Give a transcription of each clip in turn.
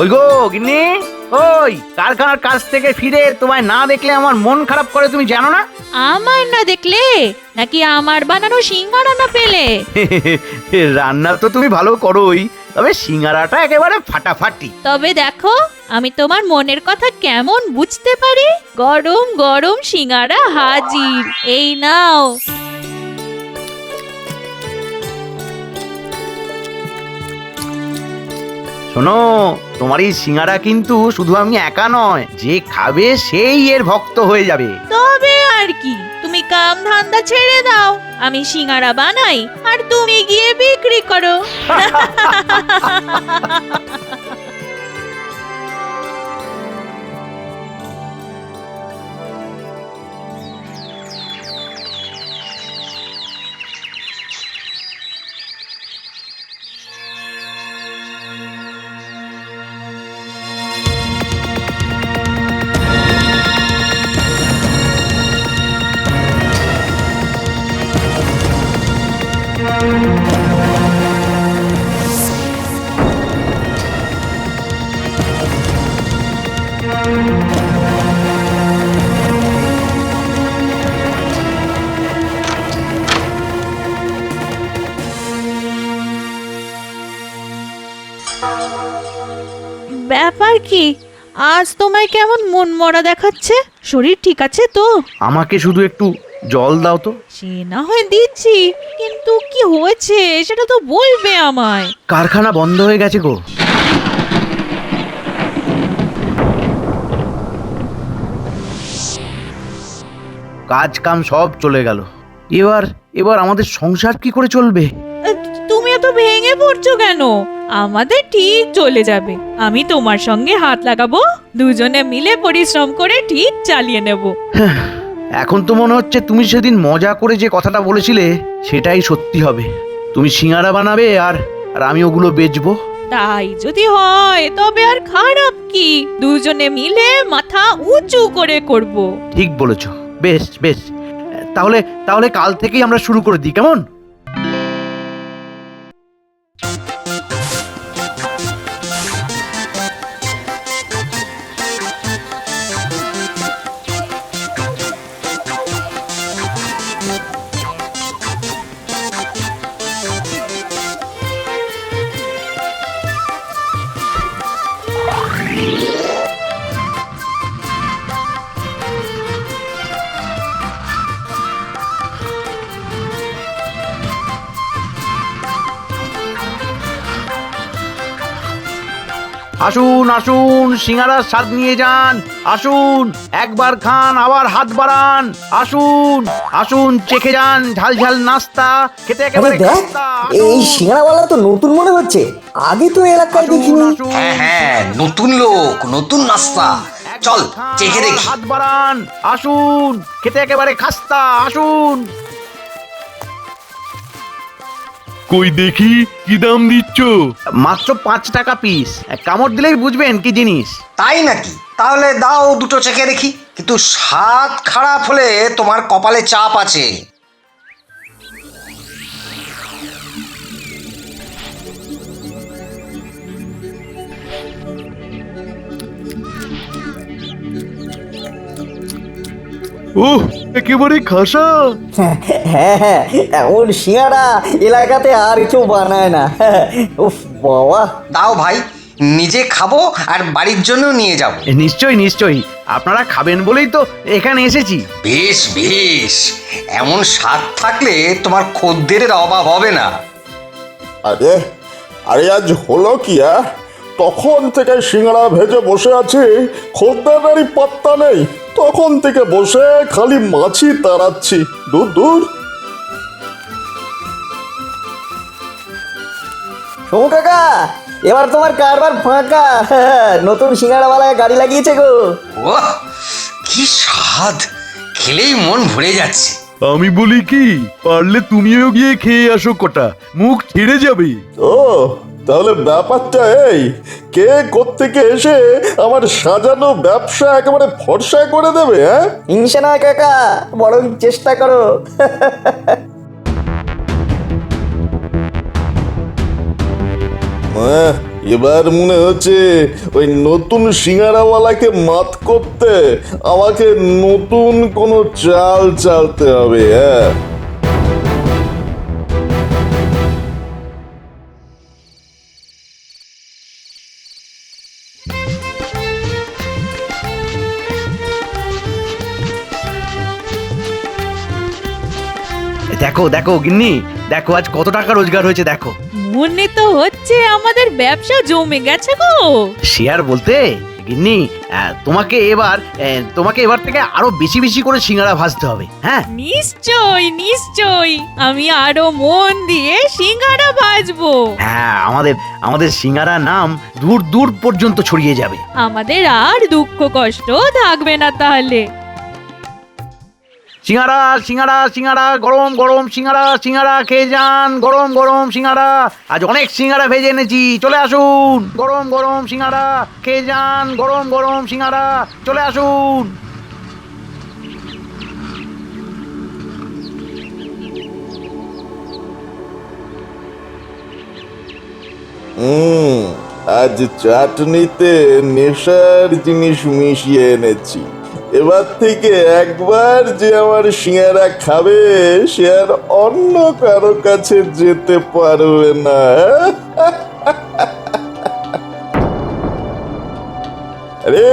ওই গো গিন্নি। ওই কারখানার কাছ থেকে ফিরে তোমায় না দেখলে আমার মন খারাপ করে তুমি জানো না? আমার না দেখলে? নাকি আমার বানানো সিঙ্গারা না পেলে? রান্না তো তুমি ভালো করোই তবে সিঙ্গারাটা একেবারে ফাটাফাটি। তবে দেখো আমি তোমার মনের কথা কেমন বুঝতে পারি? গরম গরম সিঙ্গারা হাজির। এই নাও। শোনো, তোমার এই সিঙ্গারা কিন্তু শুধু আমি একা নয়, যে খাবে সেই এর ভক্ত হয়ে যাবে। তবে আর কি, তুমি কাম ধান্দা ছেড়ে দাও, আমি সিঙ্গারা বানাই আর তুমি গিয়ে বিক্রি করো। কি? আজ তোমায় কেমন মন মরা দেখাচ্ছে? শরীর ঠিক আছে তো? আমাকে শুধু একটু জল দাও তো। সে না হয় দিচ্ছি কিন্তু কি হয়েছে সেটা তো বলবে আমায়। কারখানা বন্ধ হয়ে গেছে গো। কাজ কাম সব চলে গেল। এবার এবার আমাদের সংসার কি করে চলবে? এত ভেঙে পড়ছো কেন? আমাদের ঠিক চলে যাবে। আমি তোমার সঙ্গে হাত লাগাবো দুজনে মিলে পরিশ্রম করে ঠিক চালিয়ে নেব। এখন তো মনে হচ্ছে তুমি সেদিন মজা করে যে কথাটা বলেছিলে সেটাই সত্যি হবে। তুমি সিঙ্গারা বানাবে আর আর আমি ওগুলো বেচবো। তাই যদি হয় তবে আর খারাপ কি? দুজনে মিলে মাথা উঁচু করে করব। ঠিক বলেছ। বেশ বেশ। তাহলে তাহলে কাল থেকেই আমরা শুরু করে দিই কেমন? Bye. আসুন আসুন সিঙ্গারার স্বাদ নিয়ে যান। আসুন একবার খান আবার হাত বাড়ান। আসুন আসুন চেখে যান ঝাল ঝাল নাস্তা খেতে আরে একেবারে দেখ খাস্তা। এই সিঙ্গারাওয়ালা তো নতুন মনে হচ্ছে। আগে তো এলাকায় আসুন, দেখিনি। আসুন। হ্যাঁ হ্যাঁ নতুন লোক নতুন নাস্তা। চল চেখে দেখি। হাত বাড়ান। আসুন খেতে একেবারে খাস্তা আসুন। কই দেখি কি দাম দিচ্ছ? মাত্র পাঁচ টাকা পিস কামড় দিলেই বুঝবেন কি জিনিস। তাই নাকি? তাহলে দাও দুটো চেখে দেখি। কিন্তু স্বাদ খারাপ হলে তোমার কপালে চাপ আছে। ওহ একেবারে খাসা। হ্যাঁ হ্যাঁ এমন সিঙ্গারা এলাকাতে আর কেউ বানায় না। উফ বাবা। দাও ভাই নিজে খাব আর বাড়ির জন্য নিয়ে যাব। এ, নিশ্চয়ই নিশ্চয়ই। আপনারা খাবেন বলেই তো এখানে এসেছি। বেশ বেশ। এমন স্বাদ থাকলে তোমার খদ্দেরের অভাব হবে না। আরে আরে আজ হলো কি আ? তখন থেকে সিঙ্গাড়া ভেজে বসে আছি খদ্দেরেরই পাত্তা নেই। তখন থেকে বসে খালি মাছি তাড়াচ্ছি। দূর দূর। সোমু কাকা এবার তোমার কারবার ফাঁকা। নতুন সিঙ্গাড়াওয়ালায় গাড়ি লাগিয়েছে গো। ও কি স্বাদ। খেলেই মন ভরে যাচ্ছে। আমি বলি কি পারলে তুমিও গিয়ে খেয়ে আসো কটা। মুখ ছিঁড়ে যাবে। ও তাহলে ব্যাপারটা এই কে কোত্থেকে এসে আমার সাজানো ব্যবসা একেবারে ফর্সা করে দেবে হ্যাঁ? হিংসা নয় কাকা বরং চেষ্টা করো। আহ, এবার মনে হচ্ছে ওই নতুন সিঙ্গারাওয়ালাকে মাত করতে আমাকে নতুন কোনো চাল চালতে হবে হ্যাঁ? দেখো দেখো গিন্নি দেখো আজ কত টাকা রোজগার হয়েছে দেখো। মনে তো হচ্ছে আমাদের ব্যবসা জমে গেছে গো। শেয়ার বলতে গিন্নি আহ, তোমাকে এবার আহ, তোমাকে এবার থেকে আরও বেশি বেশি করে সিঙ্গারা ভাজতে হবে হ্যাঁ? নিশ্চয় নিশ্চয় আমি আরও মন দিয়ে সিঙ্গারা ভাজবো। হ্যাঁ আমাদের আমাদের সিঙ্গারা নাম দূর দূর পর্যন্ত ছড়িয়ে যাবে। আমাদের আর দুঃখ কষ্ট থাকবে না তাহলে। সিঙ্গারা সিঙ্গারা সিঙ্গারা, গরম গরম সিঙ্গারা সিঙ্গারা খেয়ে যান, গরম গরম সিঙ্গারা। আজ অনেক সিঙ্গারা ভেজে এনেছি, চলে আসুন। গরম গরম সিঙ্গারা খেয়ে যান, গরম গরম সিঙ্গারা, চলে আসুন। আজ চাটনিতে নেশার জিনিস মিশিয়ে এনেছি। এবার থেকে একবার যে আমার সিঙ্গারা খাবে, সে আর অন্য কারও কাছে যেতে পারবে না। আরে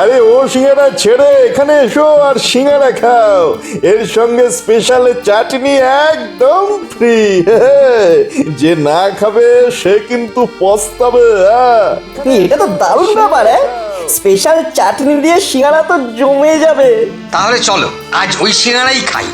আরে, ও সিঙ্গারা ছেড়ে এখানে এসো আর সিঙ্গারা খাও। এর সঙ্গে স্পেশাল চাটনি একদম ফ্রি যে না খাবে, সে কিন্তু পস্তাবে এটা তো দারুণ ব্যাপার হ্যাঁ? স্পেশাল চাটনি দিয়ে সিঙ্গারা তো জমে যাবে। তাহলে চলো আজ ওই সিঙ্গারাই খাই।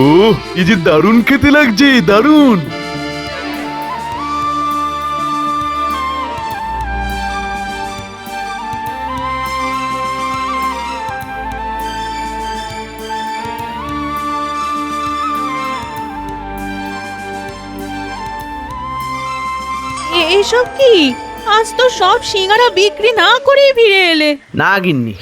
ও এই যে দারুণ খেতে লাগছে দারুণ। আজ তো সব সিঙ্গারা বিক্রি না করেই ফিরে এলে। না গিন্নি।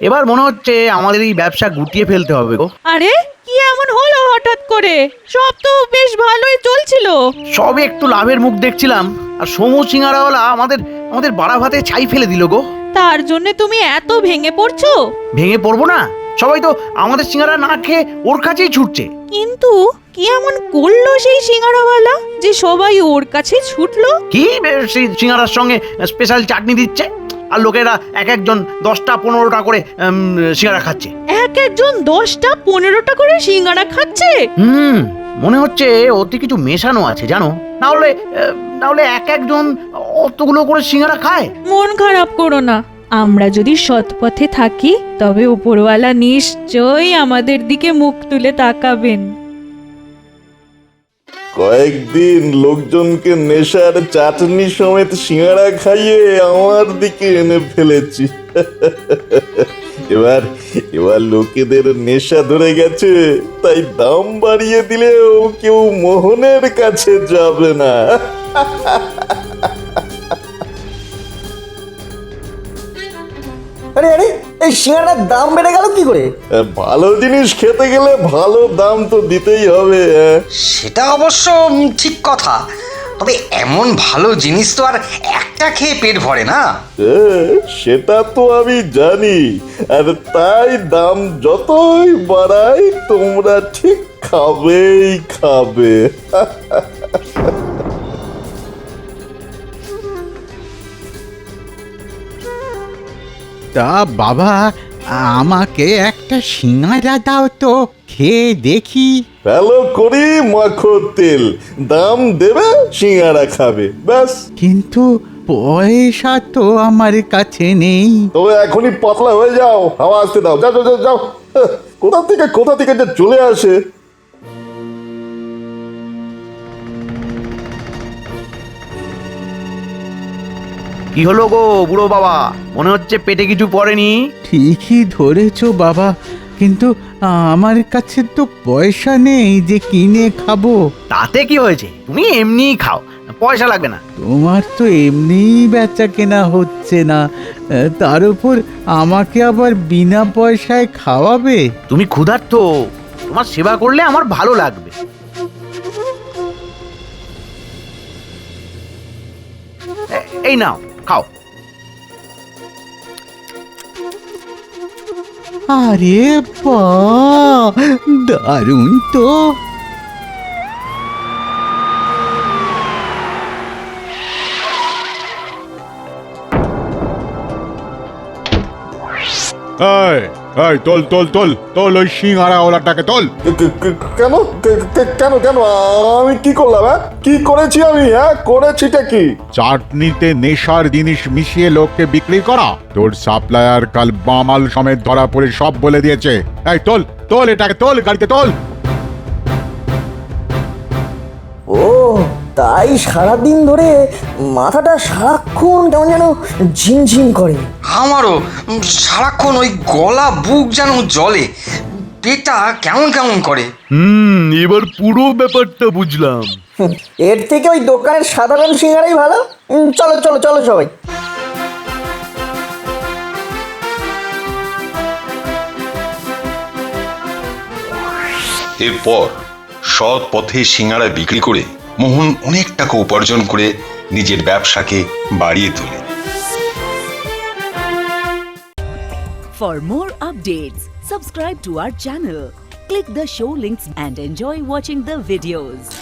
এবার মনে হচ্ছে আমাদের এই ব্যবসা গুটিয়ে ফেলতে হবে গো। আরে কি এমন হলো হঠাৎ করে? সব তো বেশ ভালোই চলছিল। সবে একটু লাভের মুখ দেখছিলাম আর সমু সিঙ্গারাওয়ালা আমাদের আমাদের বাড়া ভাতে ছাই ফেলে দিল গো। তার জন্য তুমি এত ভেঙে পড়ছো? ভেঙে পড়ব না? সবাই তো আমাদের সিঙ্গারা না খেয়ে ওর কাছেই ছুটছে। কিন্তু কি এমন করল সেই সিঙ্গারাওয়ালা যে সবাই ওর কাছে ছুটলো? কি সেই সিঙ্গারার সঙ্গে স্পেশাল চাটনি দিচ্ছে? আর লোকেরা এক একজন দশটা পনেরোটা করে উম, সিঙ্গারা খাচ্ছে। এক একজন দশটা পনেরোটা করে সিঙ্গারা খাচ্ছে? হুম মনে হচ্ছে ওতে কিছু মেশানো আছে জানো? না হলে আহ, না হলে এক একজন অতগুলো করে সিঙ্গারা খায়। মন খারাপ করো না। আমরা যদি সৎ পথে থাকি তবে উপরওয়ালা নিশ্চয়ই আমাদের দিকে মুখ তুলে তাকাবেন। কয়েকদিন লোকজনকে নেশার চাটনি সমেত সিঙ্গারা খাইয়ে আমার দিকে এনে ফেলেছি। এবার এবার লোকেদের নেশা ধরে গেছে, তাই দাম বাড়িয়ে দিলেও কেউ মোহনের কাছে যাবে না। আরে আরে এই সিঙ্গারার দাম বেড়ে গেল কি করে? ভালো জিনিস খেতে গেলে ভালো দাম তো দিতেই হবে হ্যাঁ। সেটা অবশ্য ঠিক কথা। তবে এমন ভালো জিনিস তো আর একটা খেয়ে পেট ভরে না। সেটা তো আমি জানি আর তাই দাম যতই বাড়াই তোমরা ঠিক খাবেই খাবে। তা বাবা আমাকে একটা সিঙ্গারা দাও তো খেয়ে দেখি। ভালো করি মাখো তেল। দাম দেবে সিঙ্গারা খাবে ব্যাস। কিন্তু পয়সা তো আমার কাছে নেই। তবে এখনই পাতলা হয়ে যাও হাওয়া আসতে দাও। যাও যাও যাও, যাও। কোথা থেকে কোথা থেকে যে চলে আসে? কি হলো গো বুড়ো বাবা? মনে হচ্ছে পেটে কিছু পড়েনি। ঠিকই ধরেছো বাবা কিন্তু আমার কাছে তো পয়সা নেই যে কিনে খাব। তাতে কি হয়েছে? তুমি এমনিই খাও পয়সা লাগবে না। তোমার তো এমনিই বেচা কেনা হচ্ছে না তার উপর আমাকে আবার বিনা পয়সায় খাওয়াবে? তুমি ক্ষুধার্ত তোমার সেবা করলে আমার ভালো লাগবে। এই নাও। খাও আরে বা দারুণ তো এই তোল তোল তোল তোল ওই সিঙ্গারা ওলাটাকে তোল কেন? কেন কেন? আমি কি করলাম হ্যাঁ? কি করেছি আমি হ্যাঁ? করেছিটা কি? চাটনিতে নেশার জিনিস মিশিয়ে লোককে বিক্রি করা। তোর সাপ্লায়ার কাল বামাল সমেত ধরা পড়ে সব বলে দিয়েছে। এই তোল তোল এটাকে তোল গাড়িতে তোল। ও তাই সারাদিন ধরে মাথাটা সারাক্ষণ কেমন যেন ঝিমঝিম করে। আমারও সারাক্ষণ ওই গলা বুক যেন জলে পেটটা কেমন কেমন করে। হুম এবার পুরো ব্যাপারটা বুঝলাম। হুম, এর থেকে ওই দোকানের সাধারণ সিঙ্গারাই ভালো। চলো চলো চলো সবাই। এরপর সৎ পথে সিঙ্গারা বিক্রি করে মোহন অনেক টাকা উপার্জন করে নিজের ব্যবসাকে বাড়িয়ে তোলে For more updates, subscribe to our channel, click the show links and enjoy watching the videos.